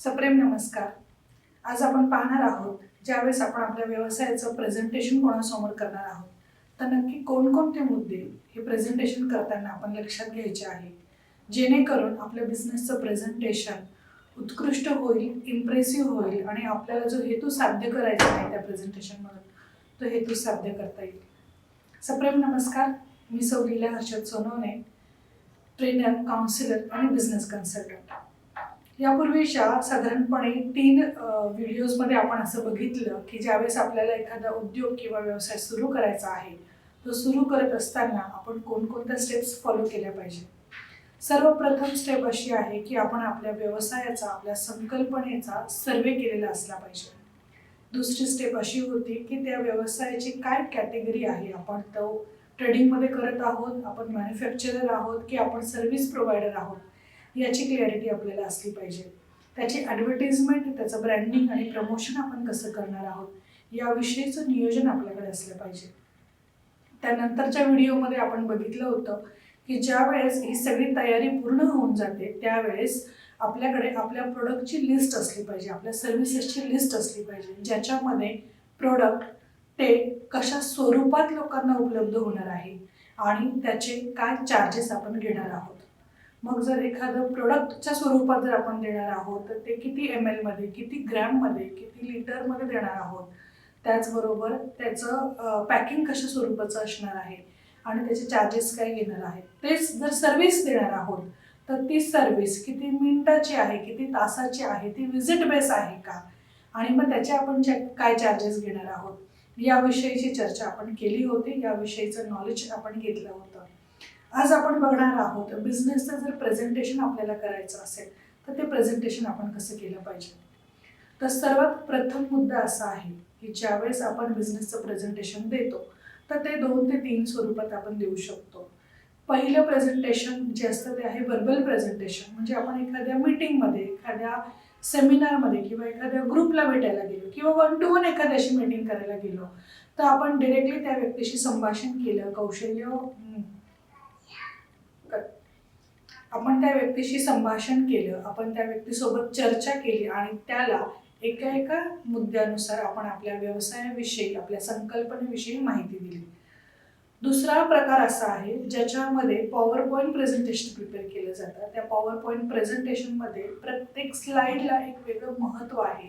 सप्रेम नमस्कार. आज आपण पाहणार आहोत ज्यावेळेस आपण आपल्या व्यवसायाचं प्रेझेंटेशन कोणासमोर करणार आहोत तर नक्की कोणकोणते मुद्दे हे प्रेझेंटेशन करताना आपण लक्षात घ्यायचे आहे जेणेकरून आपल्या बिझनेसचं प्रेझेंटेशन उत्कृष्ट होईल इम्प्रेसिव्ह होईल आणि आपल्याला जो हेतू साध्य करायचा आहे त्या प्रेझेंटेशनमधून तो हेतू साध्य करता येईल. सप्रेम नमस्कार मी सौ लीला हर्षद सोनवणे ट्रेनर काउन्सिलर आणि बिझनेस कन्सल्टंट यापूर्वीच्या साधारणपणे तीन व्हिडिओजमध्ये आपण असं बघितलं की ज्यावेळेस आपल्याला एखादा उद्योग किंवा व्यवसाय सुरू करायचा आहे तो सुरू करत असताना आपण कोणकोणत्या स्टेप्स फॉलो केल्या पाहिजे? सर्वप्रथम स्टेप अशी आहे की आपण आपल्या व्यवसायाचा आपल्या संकल्पनेचा सर्वे केलेला असला पाहिजे. दुसरी स्टेप अशी होती की त्या व्यवसायाची काय कॅटेगरी आहे आपण तो ट्रेडिंगमध्ये करत आहोत आपण मॅन्युफॅक्चरर आहोत की आपण सर्व्हिस प्रोव्हायडर आहोत? याची क्लॅरिटी आपल्याला असली पाहिजे. त्याची ॲडव्हर्टिजमेंट त्याचं ब्रँडिंग आणि प्रमोशन आपण कसं करणार आहोत याविषयीचं नियोजन आपल्याकडे असलं पाहिजे. त्यानंतरच्या व्हिडिओमध्ये आपण बघितलं होतं की ज्या वेळेस ही सगळी तयारी पूर्ण होऊन जाते त्यावेळेस आपल्याकडे आपल्या प्रोडक्टची लिस्ट असली पाहिजे आपल्या सर्व्हिसेसची लिस्ट असली पाहिजे ज्याच्यामध्ये प्रोडक्ट ते कशा स्वरूपात लोकांना उपलब्ध होणार आहे आणि त्याचे काय चार्जेस आपण घेणार आहोत. मग जर एखादं प्रोडक्टच्या स्वरूपात जर आपण देणार आहोत तर ते किती एम एलमध्ये किती ग्रॅममध्ये किती लिटरमध्ये देणार आहोत? त्याचबरोबर त्याचं पॅकिंग कशा स्वरूपाचं असणार आहे? आणि त्याचे चार्जेस काय घेणार आहेत? तेच जर सर्व्हिस देणार आहोत तर ती सर्व्हिस किती मिनिटाची आहे किती तासाची आहे ती विजिट बेस आहे का? आणि मग त्याचे आपण काय चार्जेस घेणार आहोत? याविषयीची चर्चा आपण केली होती याविषयीचं नॉलेज आपण घेतलं होतं. आज आपण बघणार आहोत बिझनेसचं जर प्रेझेंटेशन आपल्याला करायचं असेल तर ते प्रेझेंटेशन आपण कसं केलं पाहिजे? तर सर्वात प्रथम मुद्दा असा आहे की ज्यावेळेस आपण बिझनेसचं प्रेझेंटेशन देतो तर ते दोन ते तीन स्वरूपात आपण देऊ शकतो. पहिलं प्रेझेंटेशन जे असतं ते आहे वर्बल प्रेझेंटेशन म्हणजे आपण एखाद्या मीटिंगमध्ये एखाद्या सेमिनारमध्ये किंवा एखाद्या ग्रुपला भेटायला गेलो किंवा वन टू वन एखाद्याशी मीटिंग करायला गेलो तर आपण डिरेक्टली त्या व्यक्तीशी संभाषण केलं कौशल्य आपण त्या व्यक्तीशी संभाषण केलं आपण त्या व्यक्तीसोबत चर्चा केली आणि त्याला एका एका मुद्द्यानुसार आपण आपल्या व्यवसायाविषयी आपल्या संकल्पनेविषयी माहिती दिली. दुसरा प्रकार असा आहे ज्याच्यामध्ये पॉवर पॉईंट प्रेझेंटेशन प्रिपेअर केलं जातं. त्या पॉवर पॉईंट प्रेझेंटेशनमध्ये प्रत्येक स्लाईडला एक वेगळं महत्त्व आहे.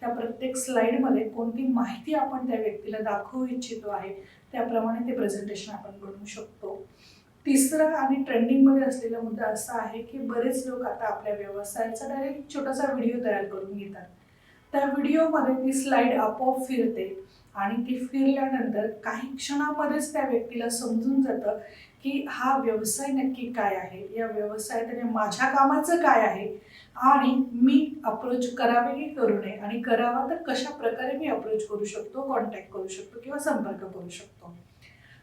त्या प्रत्येक स्लाईडमध्ये कोणती माहिती आपण त्या व्यक्तीला दाखवू इच्छितो आहे त्याप्रमाणे ते प्रेझेंटेशन आपण बनवू शकतो. तिसरा आणि ट्रेंडिंगमध्ये असलेला मुद्दा असा आहे की बरेच लोक आता आपल्या व्यवसायाचा डायरेक्ट छोटासा व्हिडिओ तयार करून घेतात. त्या व्हिडिओमध्ये ती स्लाईड आपोआप फिरते आणि ती फिरल्यानंतर काही क्षणामध्येच त्या व्यक्तीला समजून जातं की हा व्यवसाय नक्की काय आहे? या व्यवसायात माझ्या कामाचं काय आहे? आणि मी अप्रोच करावे की करू नये? आणि करावा तर कशा प्रकारे मी अप्रोच करू शकतो कॉन्टॅक्ट करू शकतो किंवा संपर्क करू शकतो?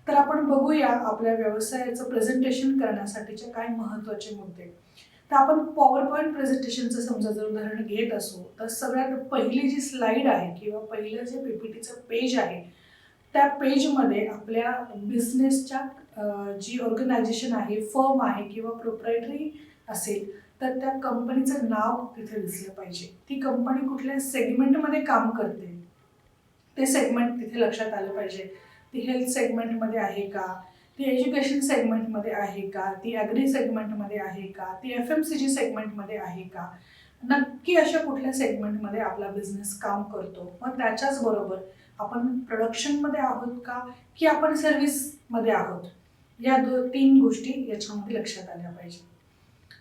तर आपण बघूया आपल्या व्यवसायाचं प्रेझेंटेशन करण्यासाठीचे काय महत्त्वाचे मुद्दे. तर आपण पॉवर पॉईंट प्रेझेंटेशनचं समजा जर उदाहरण घेत असू तर सगळ्यात पहिली जी स्लाईड आहे किंवा पहिलं जे पी पी टीचं पेज आहे त्या पेजमध्ये आपल्या बिझनेसच्या जी ऑर्गनायझेशन आहे फर्म आहे किंवा प्रोप्रायटरी असेल तर त्या कंपनीचं नाव तिथे दिसलं पाहिजे. ती कंपनी कुठल्या सेगमेंटमध्ये काम करते ते सेगमेंट तिथे लक्षात आलं पाहिजे. ती हेल्थ सेगमेंटमध्ये आहे का? ती एज्युकेशन सेगमेंटमध्ये आहे का? ती ॲग्री सेगमेंटमध्ये आहे का? ती एफ एम सी जी सेगमेंटमध्ये आहे का? नक्की अशा कुठल्या सेगमेंटमध्ये आपला बिझनेस काम करतो? मग त्याच्याच बरोबर आपण प्रोडक्शनमध्ये आहोत का? की आपण सर्व्हिसमध्ये आहोत? या दो तीन गोष्टी याच्यामध्ये लक्षात आल्या पाहिजे.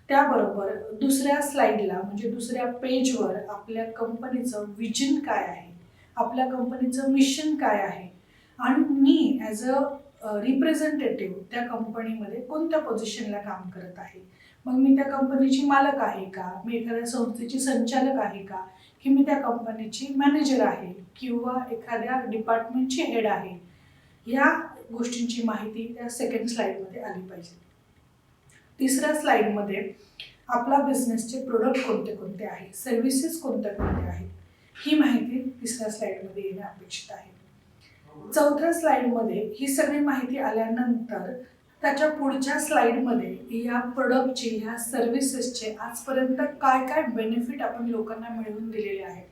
त्याबरोबर दुसऱ्या स्लाईडला म्हणजे दुसऱ्या पेजवर आपल्या कंपनीचं विजन काय आहे? आपल्या कंपनीचं मिशन काय आहे? आणि मी ॲज अ रिप्रेझेंटेटिव्ह त्या कंपनीमध्ये कोणत्या पोझिशनला काम करत आहे? मग मी त्या कंपनीची मालक आहे का? मी एखाद्या संस्थेची संचालक आहे का? की मी त्या कंपनीची मॅनेजर आहे किंवा एखाद्या डिपार्टमेंटची हेड आहे? या गोष्टींची माहिती त्या सेकंड स्लाईडमध्ये आली पाहिजे. तिसऱ्या स्लाईडमध्ये आपला बिझनेसचे प्रोडक्ट कोणते कोणते आहेत सर्व्हिसेस कोणत्या कोणत्या आहेत? ही माहिती तिसऱ्या स्लाईडमध्ये येणे अपेक्षित आहे. चौथ्या स्लाईडमध्ये ही सगळी माहिती आल्यानंतर त्याच्या पुढच्या स्लाइडमध्ये या प्रोडक्टची ह्या सर्व्हिसेसचे आजपर्यंत काय काय बेनिफिट आपण लोकांना मिळवून दिलेले आहेत.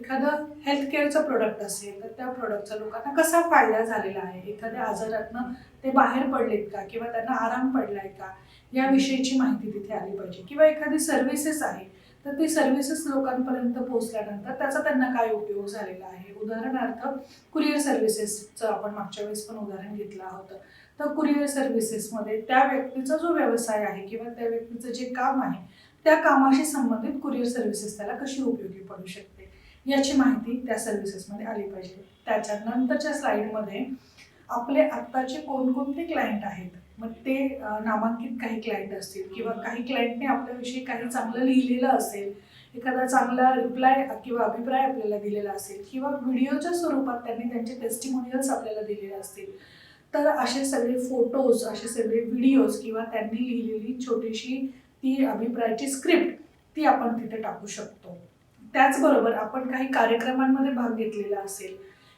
एखादं हेल्थ केअरचं प्रोडक्ट असेल तर त्या प्रोडक्टचा लोकांना कसा फायदा झालेला आहे? एखाद्या आजारातनं ते बाहेर पडलेत का? किंवा त्यांना आराम पडलाय का? याविषयीची माहिती तिथे आली पाहिजे. किंवा एखादी सर्व्हिसेस आहे तर ती सर्व्हिसेस लोकांपर्यंत पोहोचल्यानंतर त्याचा त्यांना काय उपयोग झालेला आहे? उदाहरणार्थ कुरिअर सर्व्हिसेसचं आपण मागच्या वेळेस पण उदाहरण घेतलं होतं. तर कुरिअर सर्व्हिसेसमध्ये त्या व्यक्तीचा जो व्यवसाय आहे किंवा त्या व्यक्तीचं जे काम आहे त्या कामाशी संबंधित कुरिअर सर्व्हिसेस त्याला कशी उपयोगी पडू शकते? याची माहिती त्या सर्व्हिसेसमध्ये आली पाहिजे. त्याच्यानंतरच्या स्लाईडमध्ये आपले आत्ताचे कोणकोणते क्लायंट आहेत? मग ते नामांकित काही क्लायंट असतील किंवा काही क्लायंटने आपल्याविषयी काही चांगलं लिहिलेलं असेल एखादा चांगला रिप्लाय किंवा अभिप्राय आपल्याला दिलेला असेल किंवा व्हिडिओच्या स्वरूपात त्यांनी त्यांचे टेस्टिमोनियल्स आपल्याला दिलेले असतील तर असे सगळे फोटोज असे सगळे व्हिडिओज किंवा त्यांनी लिहिलेली छोटीशी ती अभिप्रायाची स्क्रिप्ट ती आपण तिथे टाकू शकतो. त्याचबरोबर आपण काही कार्यक्रमांमध्ये भाग घेतलेला असेल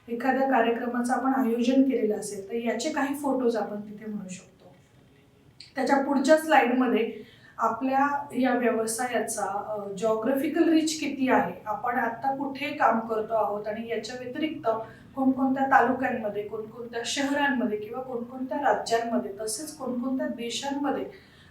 एखाद्या कार्यक्रमाचं आपण आयोजन केलेलं असेल तर याचे काही फोटोज आपण तिथे म्हणू शकतो. त्याच्या पुढच्या स्लाइडमध्ये आपल्या या व्यवसायाचा जॉग्राफिकल रीच किती आहे आपण आता कुठे काम करतो आहोत आणि याच्या व्यतिरिक्त कोणकोणत्या तालुक्यांमध्ये कोणकोणत्या शहरांमध्ये किंवा कोणकोणत्या राज्यांमध्ये तसेच कोणकोणत्या देशांमध्ये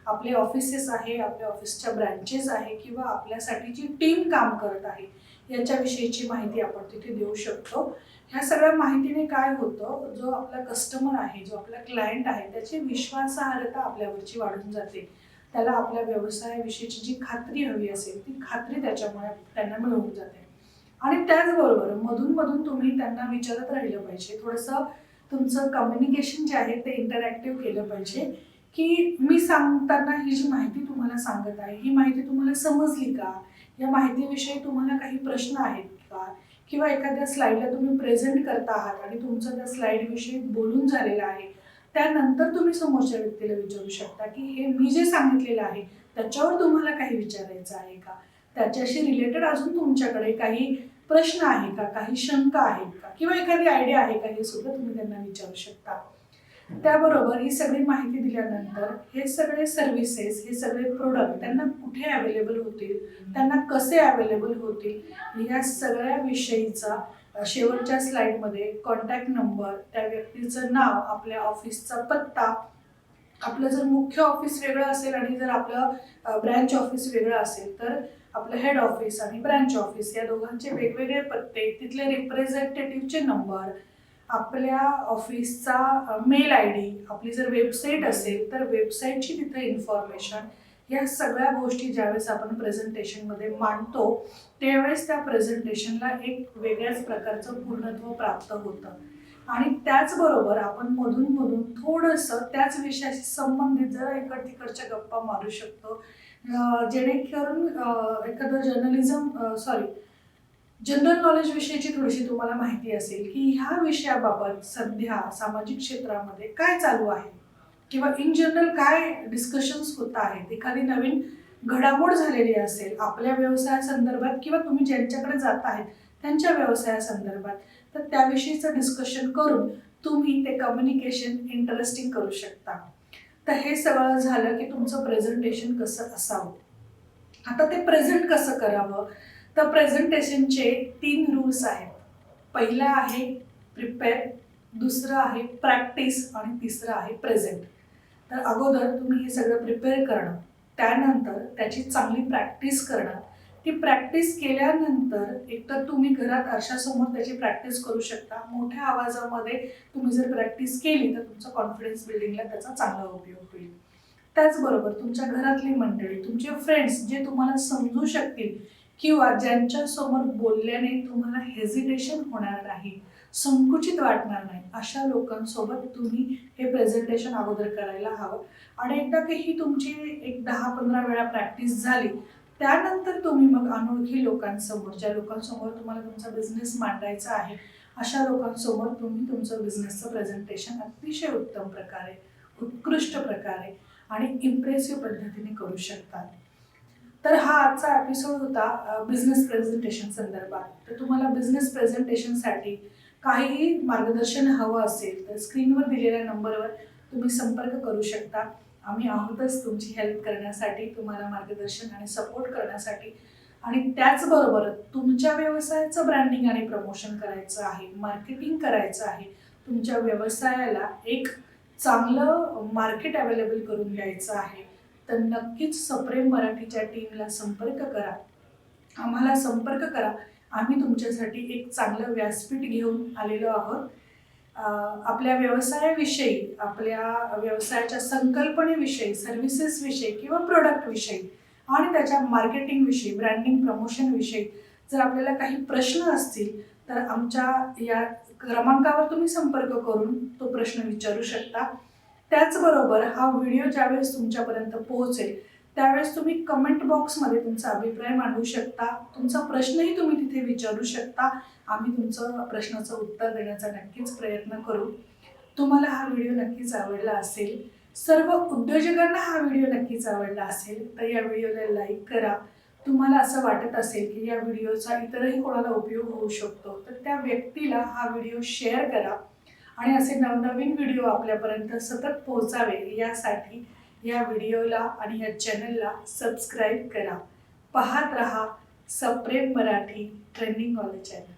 आपले ऑफिसेस आहे आपल्या ऑफिसच्या ब्रँचेस आहे किंवा आपल्यासाठी जी टीम काम करत आहे याच्याविषयीची माहिती आपण तिथे देऊ शकतो. ह्या सगळ्या माहितीने काय होतं? जो आपला कस्टमर आहे जो आपला क्लायंट आहे त्याची विश्वासार्हता आपल्यावरची वाढून जाते. त्याला आपल्या व्यवसायाविषयीची जी खात्री हवी असेल ती खात्री त्याच्यामुळे त्यांना मिळवून जाते. आणि त्याचबरोबर मधून मधून तुम्ही त्यांना विचारत राहिलं पाहिजे. थोडंसं तुमचं कम्युनिकेशन जे आहे ते इंटरॅक्टिव्ह केलं पाहिजे. की मी सांगताना ही जी माहिती तुम्हाला सांगत आहे ही माहिती तुम्हाला समजली का? या माहितीविषयी तुम्हाला काही प्रश्न आहेत का? किंवा एखाद्या स्लाईडला तुम्ही प्रेझेंट करता आहात आणि तुमचं त्या स्लाईडविषयी बोलून झालेलं आहे त्यानंतर तुम्ही समोरच्या व्यक्तीला विचारू शकता की हे मी जे सांगितलेलं आहे त्याच्यावर तुम्हाला काही विचारायचं आहे का? त्याच्याशी रिलेटेड अजून तुमच्याकडे काही प्रश्न आहे का? काही शंका आहेत का? किंवा एखादी आयडिया आहे का? हे सुद्धा तुम्ही त्यांना विचारू शकता. त्याबरोबर ही सगळी माहिती दिल्यानंतर हे सगळे सर्व्हिसेस हे सगळे प्रोडक्ट त्यांना कुठे अवेलेबल होतील त्यांना कसे अवेलेबल होतील या सगळ्या विषयीचा शेवटच्या स्लाईडमध्ये कॉन्टॅक्ट नंबर त्या व्यक्तीचं नाव आपल्या ऑफिसचा पत्ता आपलं जर मुख्य ऑफिस वेगळं असेल आणि जर आपलं ब्रँच ऑफिस वेगळं असेल तर आपलं हेड ऑफिस आणि ब्रँच ऑफिस या दोघांचे वेगवेगळे पत्ते तिथले रिप्रेझेंटेटिव्हचे नंबर आपल्या ऑफिसचा मेल आय डी आपली जर वेबसाईट असेल तर वेबसाईटची तिथे इन्फॉर्मेशन या सगळ्या गोष्टी ज्यावेळेस आपण प्रेझेंटेशनमध्ये मांडतो त्यावेळेस त्या प्रेझेंटेशनला एक वेगळ्याच प्रकारचं पूर्णत्व प्राप्त होतं. आणि त्याचबरोबर आपण मधून मधून थोडंसं त्याच विषयाशी संबंधित जर इकड तिकडच्या गप्पा मारू शकतो. जेणेकरून एखादं जर्नलिझम सॉरी जनरल नॉलेज विषयीची थोडीशी तुम्हाला माहिती असेल की ह्या विषयाबाबत सध्या सामाजिक क्षेत्रामध्ये काय चालू आहे? किंवा इन जनरल काय डिस्कशन्स होत आहेत? एखादी नवीन घडामोड झालेली असेल आपल्या व्यवसायासंदर्भात किंवा तुम्ही ज्यांच्याकडे जात आहेत त्यांच्या व्यवसायासंदर्भात तर त्याविषयीचं डिस्कशन करून तुम्ही ते कम्युनिकेशन इंटरेस्टिंग करू शकता. तर हे सगळं झालं की तुमचं प्रेझेंटेशन कसं असावं? आता ते प्रेझेंट कसं करावं? तर प्रेझेंटेशनचे तीन रूल्स आहेत. पहिला आहे प्रिपेअर दुसरं आहे प्रॅक्टिस आणि तिसरं आहे प्रेझेंट तर अगोदर तुम्ही हे सगळं प्रिपेअर करणं त्यानंतर त्याची चांगली प्रॅक्टिस करणं. ती प्रॅक्टिस केल्यानंतर एकतर तुम्ही घरात आरशासमोर त्याची प्रॅक्टिस करू शकता. मोठ्या आवाजामध्ये तुम्ही जर प्रॅक्टिस केली तर तुमचा कॉन्फिडन्स बिल्डिंगला त्याचा चांगला उपयोग होईल. त्याचबरोबर तुमच्या घरातली मंडळी तुमचे फ्रेंड्स जे तुम्हाला समजू शकतील किंवा ज्यांच्यासमोर बोलल्याने तुम्हाला हेजिटेशन होणार नाही संकुचित वाटणार नाही अशा लोकांसोबत तुम्ही हे प्रेझेंटेशन अगोदर करायला हवं. आणि एकदा की ही तुमची एक दहा पंधरा वेळा प्रॅक्टिस झाली त्यानंतर तुम्ही मग अनोळखी लोकांसमोर ज्या लोकांसमोर तुम्हाला तुमचा बिझनेस मांडायचा आहे अशा लोकांसमोर तुम्ही तुमचं बिझनेसचं प्रेझेंटेशन अतिशय उत्तम प्रकारे उत्कृष्ट प्रकारे आणि इम्प्रेसिव्ह पद्धतीने करू शकतात. तर हा आजचा एपिसोड होता बिझनेस प्रेझेंटेशन संदर्भात. तर तुम्हाला बिझनेस प्रेझेंटेशनसाठी काहीही मार्गदर्शन हवं असेल तर स्क्रीनवर दिलेल्या नंबरवर तुम्ही संपर्क करू शकता. आम्ही आहोतच तुमची हेल्प करण्यासाठी तुम्हाला मार्गदर्शन आणि सपोर्ट करण्यासाठी. आणि त्याचबरोबर तुमच्या व्यवसायाचं ब्रँडिंग आणि प्रमोशन करायचं आहे मार्केटिंग करायचं आहे तुमच्या व्यवसायाला एक चांगलं मार्केट अवेलेबल करून घ्यायचं आहे. तर नक्कीच सप्रेम मराठीच्या टीमला संपर्क करा. आम्हाला संपर्क करा. आम्ही तुमच्यासाठी एक चांगलं व्यासपीठ घेऊन आलेलो आहोत. आपल्या व्यवसायाविषयी आपल्या व्यवसायाच्या संकल्पनेविषयी सर्व्हिसेसविषयी किंवा प्रोडक्टविषयी आणि त्याच्या मार्केटिंगविषयी ब्रँडिंग प्रमोशनविषयी जर आपल्याला काही प्रश्न असतील तर आमच्या या क्रमांकावर तुम्ही संपर्क करून तो प्रश्न विचारू शकता. त्याचबरोबर हा व्हिडिओ ज्यावेळेस तुमच्यापर्यंत पोहोचेल त्यावेळेस तुम्ही कमेंट बॉक्समध्ये तुमचा अभिप्राय मांडू शकता तुमचा प्रश्नही तुम्ही तिथे विचारू शकता. आम्ही तुमचं प्रश्नाचं उत्तर देण्याचा नक्कीच प्रयत्न करू. तुम्हाला हा व्हिडिओ नक्कीच आवडला असेल सर्व उद्योजकांना हा व्हिडिओ नक्कीच आवडला असेल तर या व्हिडिओला लाईक करा. तुम्हाला असं वाटत असेल की या व्हिडिओचा इतरही कोणाला उपयोग होऊ शकतो तर त्या व्यक्तीला हा व्हिडिओ शेअर करा. आणि असे नवनवीन व्हिडिओ आपल्यापर्यंत सतत पोहोचावे यासाठी या व्हिडिओला आणि या चॅनलला सबस्क्राईब करा. पाहत रहा सप्रेम मराठी ट्रेंडिंग कॉलेज चॅनल.